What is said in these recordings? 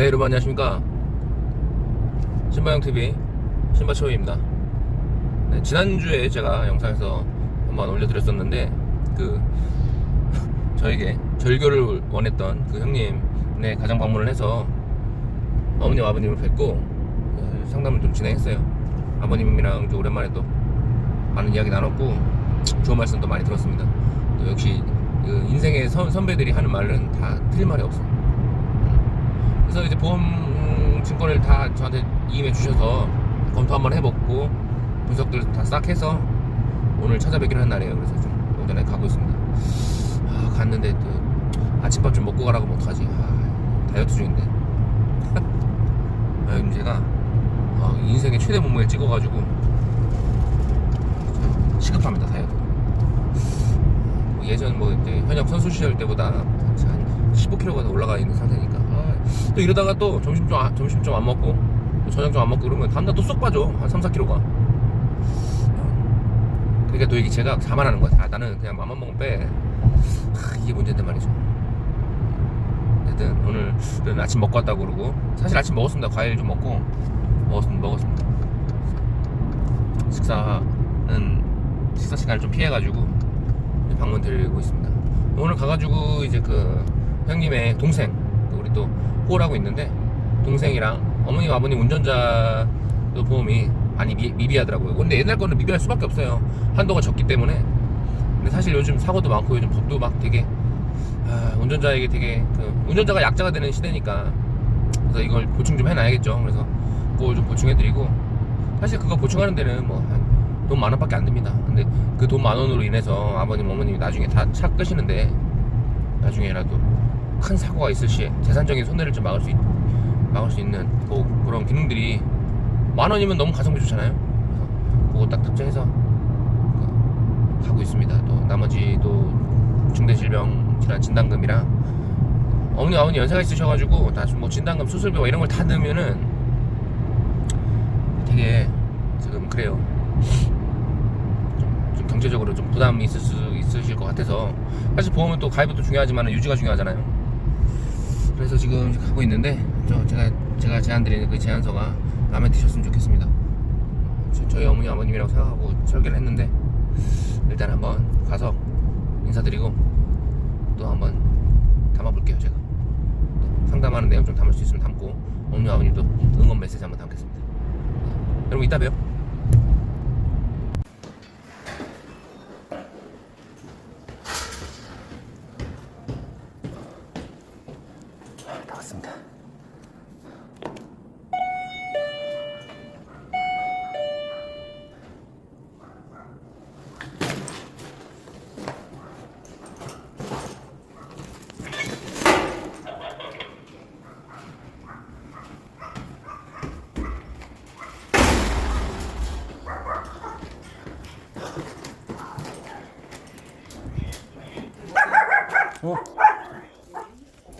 네 여러분 안녕하십니까? 신바영TV 신바초이입니다. 네, 지난주에 제가 영상에서 한번 올려드렸었는데 그 저에게 절교를 원했던 그 형님네 가정 방문을 해서 어머님 아버님을 뵙고 어, 상담을 좀 진행했어요. 아버님이랑 좀 오랜만에 또 많은 이야기 나눴고 좋은 말씀도 많이 들었습니다. 또 역시 그 인생의 선, 선배들이 하는 말은 다 틀린 말이 없어 그래서 이제 보험 증권을 다 저한테 이임해 주셔서 검토 한번 해봤고 분석들 다 싹 해서 오늘 찾아뵙기로 한 날이에요. 그래서 좀 오전에 가고 있습니다. 아, 갔는데 또 아침밥 좀 먹고 가라고 면 어떡하지? 아, 다이어트 중인데. 아, 제가 아, 인생의 최대 몸무게 찍어가지고 시급합니다 다이어트. 뭐 예전 뭐 이제 현역 선수 시절 때보다 한 15kg가 더 올라가 있는 상태니까 아, 또 이러다가 또 점심 좀 아- 점심 좀 안 먹고 또 저녁 좀 안 먹고 그러면 다음날 또 쏙 빠져. 한 3, 4kg가. 그러니까 또 이게 제가 자만하는 거야. 아, 나는 그냥 맘만 먹으면 빼. 하, 이게 문제인데 말이죠. 어쨌든 오늘은 아침 먹고 왔다고 그러고 사실 아침 먹었습니다. 과일 좀 먹고 먹었습니다 먹었습니다. 식사는 식사 시간을 좀 피해가지고 방문 드리고 있습니다. 오늘 가가지고 이제 그 형님의 동생 그 우리 또 호라고 있는데 동생이랑 어머님 아버님 운전자도 보험이 많이 미, 미비하더라고요. 근데 옛날 거는 미비할 수밖에 없어요. 한도가 적기 때문에. 근데 사실 요즘 사고도 많고 요즘 법도 막 되게 아, 운전자에게 되게 그 운전자가 약자가 되는 시대니까. 그래서 이걸 보충 좀 해놔야겠죠. 그래서 그걸 좀 보충해드리고. 사실 그거 보충하는 데는 뭐한돈만 원밖에 안 듭니다. 근데 그 돈 만 원으로 인해서 아버님 어머님이 나중에 다 차 끄시는데 나중에라도 큰 사고가 있을 시에 재산적인 손해를 좀 막을 수 있, 막을 수 있는 뭐 그런 기능들이 만 원이면 너무 가성비 좋잖아요. 그래서 그거 딱 탑재해서 그 하고 있습니다. 또 나머지 또 중대 질병 질환 진단금이랑 어머니 아버니 연세가 있으셔가지고 다뭐 진단금 수술비 뭐 이런 걸 다 넣으면은 되게 지금 그래요. 좀, 좀 경제적으로 좀 부담이 있을 수 있으실 것 같아서 사실 보험은 또 가입도 중요하지만 유지가 중요하잖아요. 그래서 지금 가고 있는데 저 제가 제가 제안 드리는 그 제안서가 마음에 드셨으면 좋겠습니다. 저, 저희 어머니 아버님이라고 생각하고 설계를 했는데 일단 한번 가서 인사드리고 또 한번 담아볼게요 제가 또 상담하는 내용 좀 담을 수 있으면 담고 어머니 아버님도 응원 메시지 한번 담겠습니다. 네. 여러분 이따 봬요.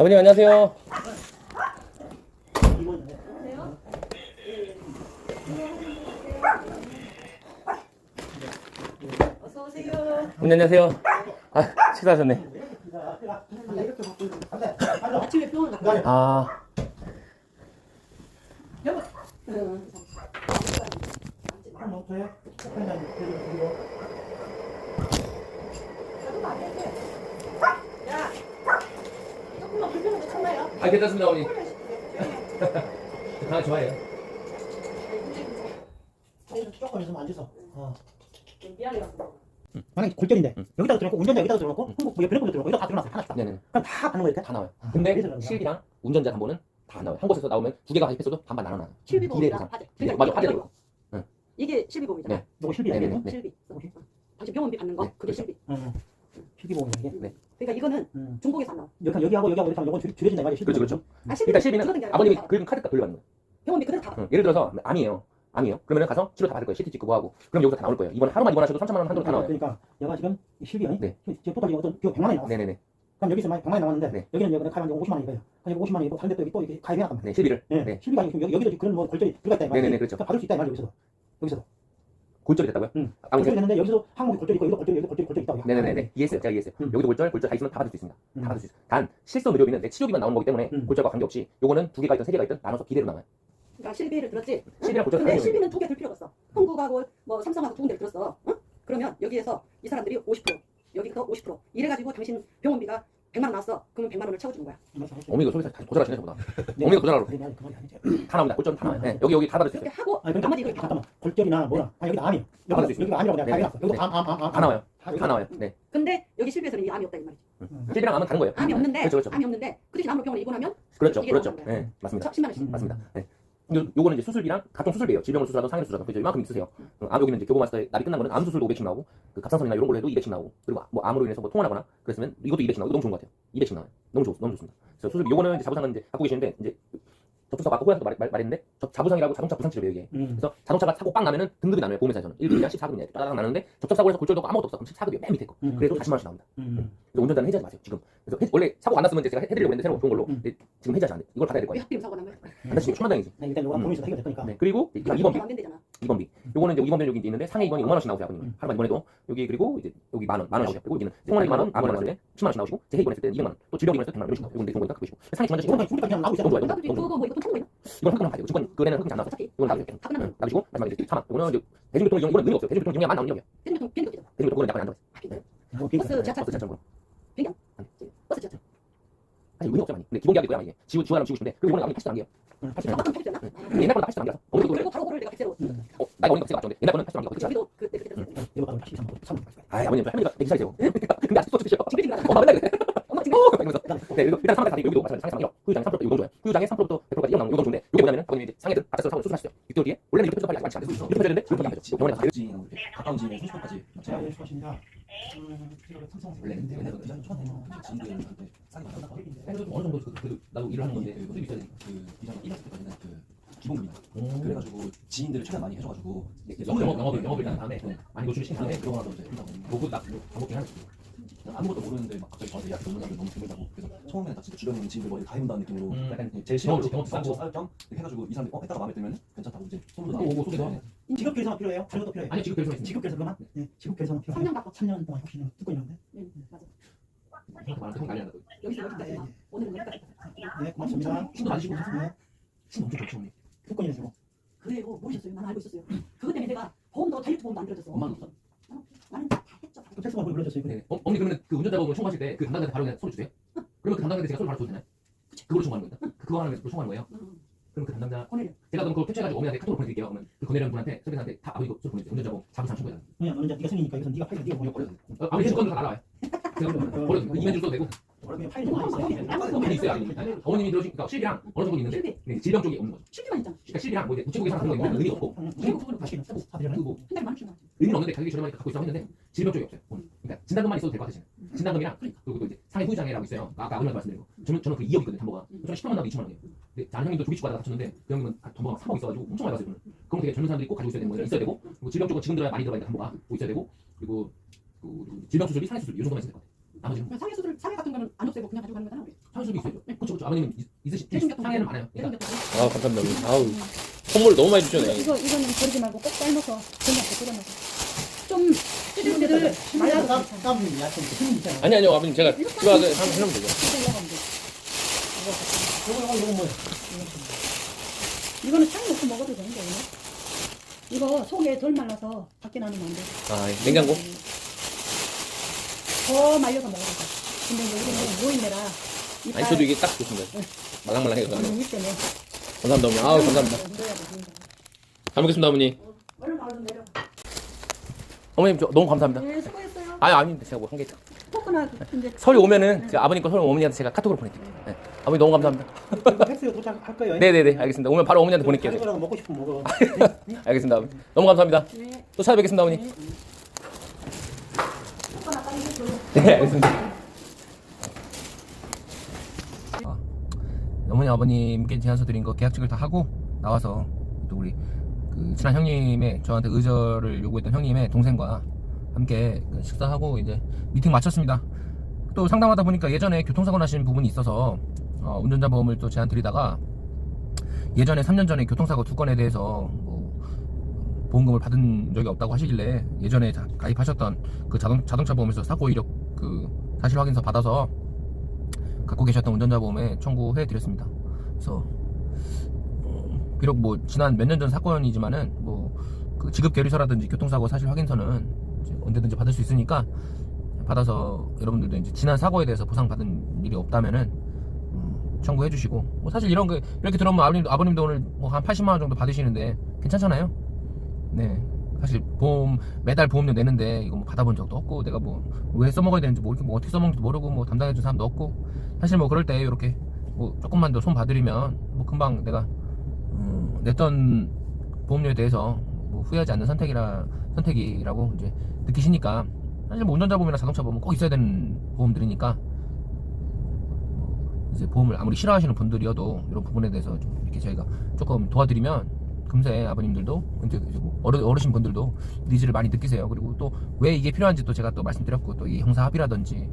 아버님 안녕하세요. 어서 오세요. 어머니 안녕하세요. 아 식사하셨네. 아침에 병원 갔다. 아 여보. 응. 야. 조금만 불편한데 참 아, 괜찮습니다 어머니. 아 좋아해요. 조금 있으면 앉아서. 어. 미안해요. 만약에 골절인데 여기다가 들어놓고 운전자 여기다가 들어놓고 흥국 뭐 옆에 들어놓고 여기다 다 들어놨어요 하나씩 다. 네네 그럼 다 받는 거 이렇게? 다 나와요. 아, 근데 그래서 그런가? 실비랑 운전자 담보는 다안 나와요. 한 곳에서 나오면 두 개가 가입했어도 반반 나눠 놔요. 실비보험이랑 화재. 네, 맞아 화재 들고. 이게 실비보험이잖아. 네. 요거 실비야 네네. 이거? 네. 실비. 당신 병원비 받는 거 네, 그게 그렇죠. 실비. 응. 실비보험이야 이게? 네. 그러니까 이거는 응. 중복에서 안 나와. 여기 여기하고 여기하고 이렇게 하면 요건 줄- 줄여진다 이거지 그렇죠 그렇죠. 아, 실비 일단 실비는 아버님이 긁은 카드값 돌려받는 거예요. 병원비 그대로 다. 응. 예를 들어서 암이에요. 암이에요. 그러면 가서 치료 다 받을 거예요. CT 찍고 뭐 하고. 그럼 여기서 다 나올 거예요. 이번 하루만 입원하셔도 3천만 원 한도로 다 나와요. 그러니까 얘가 지금 이 실비야 네. 지금 토탈 어떤 그 100만 원이 나왔어 네네네. 그럼 여기서 만약 100만 원이 나왔는데 네. 여기는 여기는 게 50만 원인 거예요 그럼 여기 50만 원이고 다른 데또 여기 또 이렇게 가입해놨단 말이야 네 실비를. 예. 네. 실비가 아니고 여기, 여기도 그런 뭐 골절이 들어가 있다 이 말이야 네네네 그렇죠. 받을 수 있다 이 말이야 여기서도 여기서도 골절이 됐다고요? 응. 아무튼 골절이 됐는데 여기서 항목이 골절이 있고 여기도 골절이 여기도 골절이 골절이 있다고. 네네네 이해했어요 제가 이해했어요 음. 여기도 골절 골절 다 있으면 다 받을 수 있습니다 음. 다 받을 수 있어요 단 실손 의료비는 내 치료비만 나오는 거기 때문에 음. 골절과 관계없이 요거는 두 개가 있든 세 개가 있든 나눠서 비례로 나와요 그러니까 실비를 들었지. 실비랑 골절 근데 실비는 두 개 들 필요가 없어. 한국하고 뭐 삼성하고 두 군데를 들었어. 응? 그러면 여기에서 이 사람들이 50% 여기서 50% 이래가지고 당신 병원비가 100만 원 나왔어. 그러면 100만 원을 채워주는 거야. 어머니가 소리 다시 고절하시네 저보다. 네. 어머니가 그래, 그 말이 아니지. 다 나옵니다. 골절 다 나와요 네, 여기 여기 다 받을 수 그렇게 있어요. 하고 아니, 그러니까 나머지 이걸 다 잠깐만. 골절이나 뭐나 아 여기도 암이야 받을 수 여기 있어요. 여기도 암이라고 내가 네, 다 해놨어. 여기도 암암 암 암 다 나와요. 다 다 나와요. 네. 근데 여기 실비에서는 이 암이 없다 이 말이지. 실비랑 암은 다른 거예요. 암이 없는데 그렇죠 그렇죠. 암이 없는데 그 대신 암을 병원에 입원하면 그렇죠 이게 그렇죠. 거예요. 네 맞습니다. 10만 원씩. 음. 맞습니다. 네. 요, 요거는 이제 수술비랑 각종 수술비예요. 질병을 수술하든 상해 수술하든 그죠 이만큼 있으세요. 어, 암 여기는 이제 교보마스터에 날이 끝난 거는 암 수술도 500씩 나오고 그 갑상선이나 이런 걸로 해도 200씩 나오고 그리고 뭐 암으로 인해서 뭐 통원하거나 그랬으면 이것도 200씩 나오고 너무 좋은 것 같아요. 200씩 나와요. 너무 좋 너무 좋습니다. 그래서 수술비 요거는 이제 자부상은 이제 갖고 계시는데 이제 접촉사고 아까 호야도 말, 말, 말했는데 저, 자부상이라고 자동차 부상 치료예요 이게. 음. 그래서 자동차가 사고 빵 나면은 등급이 나눠요 보험회사에서는 1급이냐 14급이냐 따라락 나누는데 접촉사고에서 골절도 아무것도 없어 그럼 14급이에요 맨 밑에 거 음. 그래도 40만 원씩 나옵니다 음. 그래서 운전자는 해지하지 마세요 지금 그래서 해- 원래 사고 안 났으면 이제 제가 해- 해드리려고 했는데 새로 좋은 걸로 음. 근데 지금 해지하지 않아요 이걸 받아야 될왜 거예요 하필 사고 나면 안 다치면 천만다행이지 네, 일단 요거 음. 고민해서 해결될 거니까 네, 그리고 이제 2번비, 안 된대잖아. 2번비. 요거는 이제 2번비 여기 이제 있는데 상해 입원이 5만 원씩 나오세요, 아버님. 음. 하루만 입원해도 여기 그리고 이제 여기 만 원, 만 원씩 그리고 여기는 생활 2만 원, 아무나 나올 때 10만 원씩 나오시고 재해 입원했을 때 200만 원, 또 질병 입원했을 때 100만 원 이런 식으로 나와요. 이건 좋은 거니까 보시고. 상해 있잖아 너무 좋아요. 너무 좋아요. 뭐 이거? 이건 흑금만 봐야 돼요. 증권 그은에는 흑금이 안 나와서 이건 놔두세요. 다 끝나면 놔두시고 마지막에 이제 3만. 이거는 이제 대중교통 이용 이거는 의미 없어요. 대중교통 이용량 만 나오는 영이에요. 대중교통 비행기 없잖아. 대중교통 그거는 약간 안. 아, 비행기. 이거 버스 비행기 지하철 버스 자체로. 버스 지하철. 사실 의미 없죠, 많이. 근데 기본 계약이고요, 이게. 지우 지우하면 지우고 싶은데 그리고 이거는 아버님 80도 안 돼요. 음, 아, 맞다, 80잖아. 옛날 거보다 80도 안 돼요. 어느 정도 그리고 바로 그걸 내가 100세로. 어, 나이가 어린 거 80도 안 돼요. 옛날 거는 80도 안 돼요. 그렇죠? 여기도 그때 그때. 이거 가면 13만 3만 아, 아버님 저 할머니가 내 기사이세요. 근데 아직도 쫓으셔. 지금 지금 엄마 맨날 그래. 엄마 지금 이러면서 네, 일단 3만 여기도 마찬가지 상해 3 1호 후유장에 3%도 이건 좋아요. 후유장에 3%도 100%까지 이건 나오는 이건 좋은데 이게 뭐냐면 아버님이 이제 상해든 앞에서 사고 수술하시죠. 6개월 뒤에 원래는 이렇게 빨리 아직 많지 않아요. 이렇게 되는데 이렇게 안 되죠. 병원에 가서 지인 가까운 지인의 소식까지 제가 예, 수고하십니다. 음, 삼성 원래는 원래는 디자인 처음에 지인들한테 싸게 받았나 봐. 그래도 좀 어느 정도 그- 그래도 나도 일을 하는 건데 그 수입이 있어야 되니까. 그 디자인 1학기 때까지는 그 기본급이다. 음. 그래가지고 지인들을 최대한 많이 해줘가지고 영업 영업 영업을 영업을 일단 다음에 네. 많이 노출을 시킨 다음에 그러고 나서 이제 한다고 보고 나 반복긴 하는 아무것도 모르는데 막 갑자기 저한테 야 너무 너무 드물다고 그래서 처음에는 딱 진짜 주변에 있는 지인들 머리 다 해본다는 느낌으로 음, 약간 네, 제일 싫어하는 싸고 쌓고. 싸울 겸 이렇게 해가지고 이 사람들 어 했다가 마음에 들면 괜찮다고 이제 소문도 또 오고 소개도 네. 하고. 직업 결성은 필요해요. 것도 필요해요. 아니 지금 결정 있습니다. 직업 결성만 네, 직업 결성은 필요해요. 3년 받고. 3년 동안 혹시는 듣고 있는데. 응, 맞아. 생각 많은데 난리 난다. 여기서 여기까지. 와. 오늘은 여기까지. 네, 고맙습니다. 힘도 많으시고 네, 힘 엄청 좋죠 언니. 듣고 있으시고. 그래요. 모르셨어요. 나는 알고 있었어요. 그것 때문에 내가 보험도 다이어트 보험도 안 들어줬어. 엄마는 없어. 어? 나는 패스가 그걸 불러줬어요. 네. 어, 언니 그러면 그 운전자법을 청구하실 때 그 담당자한테 바로 그냥 손을 주세요? 그러면 그 담당자한테 제가 손을 바로 줘도 되나요? 그걸로 청구하는 겁니다. 그- 그거 하는 걸 청구하는 거예요. 응. 그럼 그 담당자 권혜령. 제가 그럼 그걸 캡처해가지고 어머니한테 카톡으로 보내드릴게요. 그러면 그 권혜령 분한테 서비스한테 다 아버지 거 보내주세요. 운전자법 자부상 청구해요. 그냥 너는 이제 네가 승이니까 이것은 네가 파이가 네가 뭐냐 버려. 어, 아버지 주권도 다 알아요. 제가 버려도 그 이메일 줘도 되고 그냥 파일 좀 하나 있어요. 많이 있어요. 아니, 어머님이 들어주니까 실비랑 어느 정도 있는데. 네, 질병 쪽이 없는 거죠. 실비만 있잖아. 그러니까 실비랑 뭐 이제 우체국에서 그런 거 의미 없고 그리고 그거는 다시 다시 다 필요해. 그리고 한 달에 만 원씩 나와. 의미는 없는데 가격이 저렴하니까 갖고 있다고 했는데 질병 쪽이 없어요. 그러니까 진단금만 있어도 될 것 같으시네. 진단금이랑 그리고 또 이제 상해 후유장애라고 있어요. 아까 아버님한테 말씀드리고 저는 저는 그 2억이거든요 담보가. 저는 10만 원 나고 2천 원이에요. 근데 다른 형님도 조기축 받아 다쳤는데 그 형님은 다 담보가 3억 있어가지고 엄청 많이 받았어요. 저는. 그럼 되게 젊은 사람들이 꼭 가지고 있어야 되는 거예요. 있어야 되고 그리고 질병 쪽은 지금 들어야 많이 들어가니까 담보가 꼭 있어야 되고 그리고 그 질병 수술이 상해 수술 이 정도만 될것 같아요. 나머지는 그냥 상해 수술 상해 같은 거는 안 없애고 그냥 가지고 가는 거잖아. 우리. 상해 수술이 있어야죠. 그렇죠 그렇죠. 있- 있으시 대중교통 상해는 많아요. 그러니까. 아 감사합니다. 어머니. 아우 선물 너무 많이 주셨네요. 이거 이거는 버리지 말고 꼭 삶아서 전략에 끓여놔서 좀 찌들찌들 말라도 땀, 괜찮아. 땀 약간 힘 있잖아. 아니 아니요 아버님 제가 이거 이거 하면 해놓으면 되죠. 이거 먹으면 돼. 요거 요거 요거 뭐야? 이거는 창 넣고 먹어도 되는데 오늘. 이거 속에 덜 말라서 밖에 놔두면 안 돼. 아 냉장고? 더 말려서 먹어도 돼. 근데 이제 우리는 노인네라 아니 저도 이게 딱 좋습니다. 말랑말랑해서 하는 거. 이 때문에 감사합니다 어머니. 아우 감사합니다. 흔들어야 돼, 흔들어. 잘 먹겠습니다 어머니. 얼른 좀 내려. 어머님 저 너무 감사합니다. 네, 수고했어요. 아니 아닙니다 제가 뭐한게 있죠. 코코넛 이제 설이 오면은 제가 아버님 거 설이 어머니한테 제가 카톡으로 보내드릴게요. 네. 아버님 너무 감사합니다. 팩스에 도착할 거예요. 네네네 알겠습니다. 오면 바로 어머니한테 보낼게요. 제가. 먹고 싶으면 먹어. 알겠습니다 아버님. 너무 감사합니다. 네. 또 찾아뵙겠습니다 어머니. 네. 네 알겠습니다. 어머니 아버님께 제안서 드린 거 계약직을 다 하고 나와서 또 우리 그 친한 형님의 저한테 의절을 요구했던 형님의 동생과 함께 그 식사하고 이제 미팅 마쳤습니다. 또 상담하다 보니까 예전에 교통사고 나신 부분이 있어서 어, 운전자 보험을 또 제안 드리다가 예전에 3년 전에 교통사고 두 건에 대해서 뭐 보험금을 받은 적이 없다고 하시길래 예전에 자- 가입하셨던 그 자동, 자동차 보험에서 사고 이력 그 사실 확인서 받아서 갖고 계셨던 운전자 보험에 청구해 드렸습니다. 그래서 어, 비록 뭐 지난 몇 년 전 사건이지만은 뭐 그 지급 계류서라든지 교통사고 사실 확인서는 언제든지 받을 수 있으니까 받아서 여러분들도 이제 지난 사고에 대해서 보상받은 일이 없다면은 음, 청구해 주시고 뭐 사실 이런 거 이렇게 들어보면 아버님도 아버님도 오늘 뭐 한 80만 원 정도 받으시는데 괜찮잖아요. 네. 사실 보험 매달 보험료 내는데 이거 뭐 받아본 적도 없고 내가 뭐 왜 써먹어야 되는지 뭐 이렇게 뭐 어떻게 써먹는지도 모르고 뭐 담당해준 사람도 없고 사실 뭐 그럴 때 이렇게 뭐 조금만 더 손 봐드리면 뭐 금방 내가 음, 냈던 보험료에 대해서 뭐 후회하지 않는 선택이라 선택이라고 이제 느끼시니까 사실 뭐 운전자 보험이나 자동차 보험은 꼭 있어야 되는 보험들이니까 이제 보험을 아무리 싫어하시는 분들이어도 이런 부분에 대해서 좀 이렇게 저희가 조금 도와드리면 금세 아버님들도 뭐 어르, 어르신 분들도 니즈를 많이 느끼세요. 그리고 또 왜 이게 필요한지 또 제가 또 말씀드렸고 또 이 형사 합의라든지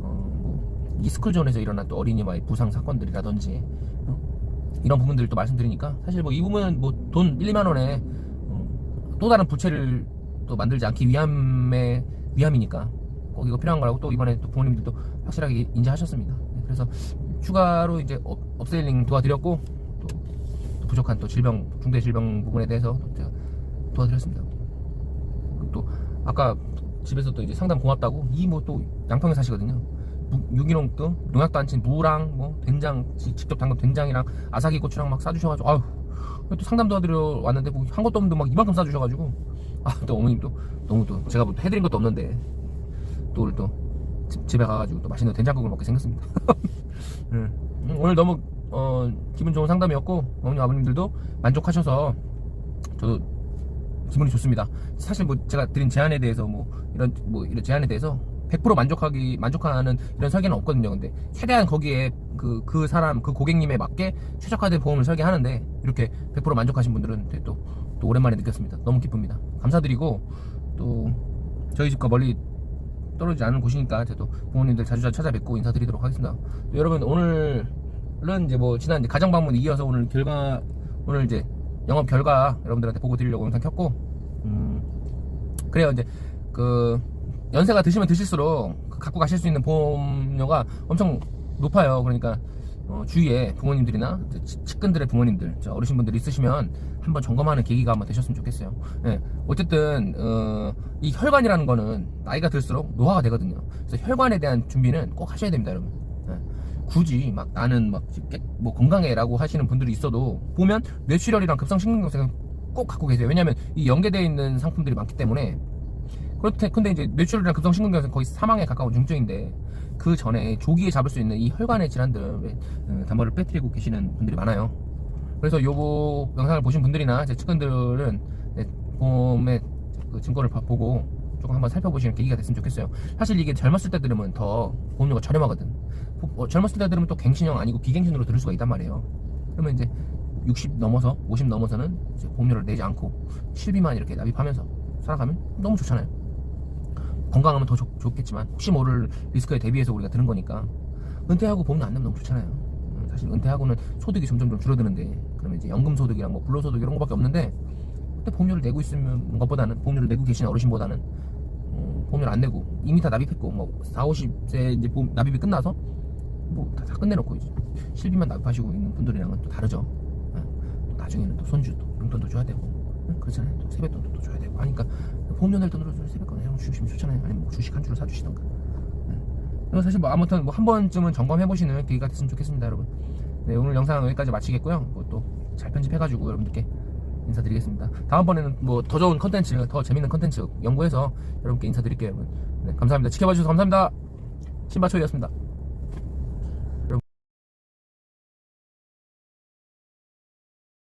어, 뭐이 스쿨존에서 일어난 또 어린이와의 부상 사건들이라든지 어? 이런 부분들을 또 말씀드리니까 사실 뭐 이 부분은 뭐 돈 1, 2만 원에 어, 또 다른 부채를 또 만들지 않기 위함의 위함이니까 꼭 이거 필요한 거라고 또 이번에 또 부모님들도 확실하게 인지하셨습니다. 네, 그래서 추가로 이제 업, 업셀링 도와드렸고 부족한 또 질병 중대 질병 부분에 대해서 도와드렸습니다. 또 아까 집에서 또 이제 상담 고맙다고 이 뭐 또 양평에 사시거든요. 무- 유기농 또 농약도 안 친 무랑 뭐 된장 지- 직접 담근 된장이랑 아사기 고추랑 막 싸주셔가지고 아유 또 상담 도와드려 왔는데 뭐 한 것도 없는데 막 이만큼 싸주셔가지고 아 또 어머님 또 너무 또 제가 뭐 해드린 것도 없는데 또 오늘 또 집, 집에 가가지고 또 맛있는 된장국을 먹게 생겼습니다. 음, 음, 오늘 너무 어, 기분 좋은 상담이었고 어머니 아버님들도 만족하셔서 저도 기분이 좋습니다. 사실 뭐 제가 드린 제안에 대해서 뭐 이런 뭐 이런 제안에 대해서 100% 만족하기 만족하는 이런 설계는 없거든요. 근데 최대한 거기에 그그 사람 그 고객님에 맞게 최적화된 보험을 설계하는데 이렇게 100% 만족하신 분들은 또, 또 오랜만에 느꼈습니다. 너무 기쁩니다. 감사드리고 또 저희 집과 멀리 떨어지지 않은 곳이니까 또 부모님들 자주 찾아뵙고 인사드리도록 하겠습니다. 또 여러분 오늘 은 이제 뭐 지난 이제 가정 방문 이어서 오늘 결과 오늘 이제 영업 결과 여러분들한테 보고 드리려고 영상 켰고 음 그래요 이제 그 연세가 드시면 드실수록 그 갖고 가실 수 있는 보험료가 엄청 높아요. 그러니까 어, 주위에 부모님들이나 측근들의 부모님들, 저 어르신분들 있으시면 한번 점검하는 계기가 한번 되셨으면 좋겠어요. 예, 어쨌든 어, 이 혈관이라는 거는 나이가 들수록 노화가 되거든요. 그래서 혈관에 대한 준비는 꼭 하셔야 됩니다, 여러분. 예, 굳이 막 나는 막 깨- 뭐 건강해라고 하시는 분들이 있어도 보면 뇌출혈이랑 급성심근경색은 꼭 갖고 계세요. 왜냐하면 이 연계되어 있는 상품들이 많기 때문에 그렇대 근데 이제 뇌출혈이랑 급성심근경색 거의 사망에 가까운 중증인데 그 전에 조기에 잡을 수 있는 이 혈관의 질환들 어, 단벌을 빼뜨리고 계시는 분들이 많아요. 그래서 요거 영상을 보신 분들이나 제 측근들은 네, 보험의 그 증거를 봐- 보고 조금 한번 살펴보시는 계기가 됐으면 좋겠어요. 사실 이게 젊었을 때 들으면 더 보험료가 저렴하거든. 보- 어, 젊었을 때 들으면 또 갱신형 아니고 비갱신으로 들을 수가 있단 말이에요. 그러면 이제 60 넘어서 50 넘어서는 이제 보험료를 내지 않고 실비만 이렇게 납입하면서 살아가면 너무 좋잖아요. 건강하면 더 좋, 좋겠지만 혹시 모를 리스크에 대비해서 우리가 드는 거니까 은퇴하고 보험료 안 내면 너무 좋잖아요. 음, 사실 은퇴하고는 소득이 점점 좀 줄어드는데 그러면 이제 연금 소득이랑 뭐 불로소득 이런 거밖에 없는데 그때 보험료를 내고 있으면 것보다는 보험료를 내고 계신 어르신보다는 어, 보험료를 안 내고 이미 다 납입했고 뭐 4, 50세 이제 보험 납입이 끝나서 뭐다 다 끝내놓고 이제 실비만 납입하시고 있는 분들이랑은 또 다르죠. 예. 또 나중에는 또 손주 또 용돈도 줘야 되고 예, 그렇잖아요. 또 세뱃돈도 또 줘야 되고 하니까 보험료 낼 돈으로 좀 세뱃돈 이런 거 주시면 좋잖아요. 아니면 뭐 주식 한 주를 사주시던가. 예. 그래서 사실 뭐 아무튼 뭐 한 번쯤은 점검해 보시는 계기가 됐으면 좋겠습니다, 여러분. 네, 오늘 영상 여기까지 마치겠고요. 뭐 또 잘 편집해가지고 여러분들께 인사드리겠습니다. 다음번에는 뭐 더 좋은 컨텐츠, 더 재밌는 컨텐츠 연구해서 여러분께 인사드릴게요, 여러분. 네, 감사합니다. 지켜봐 주셔서 감사합니다. 신바초이였습니다.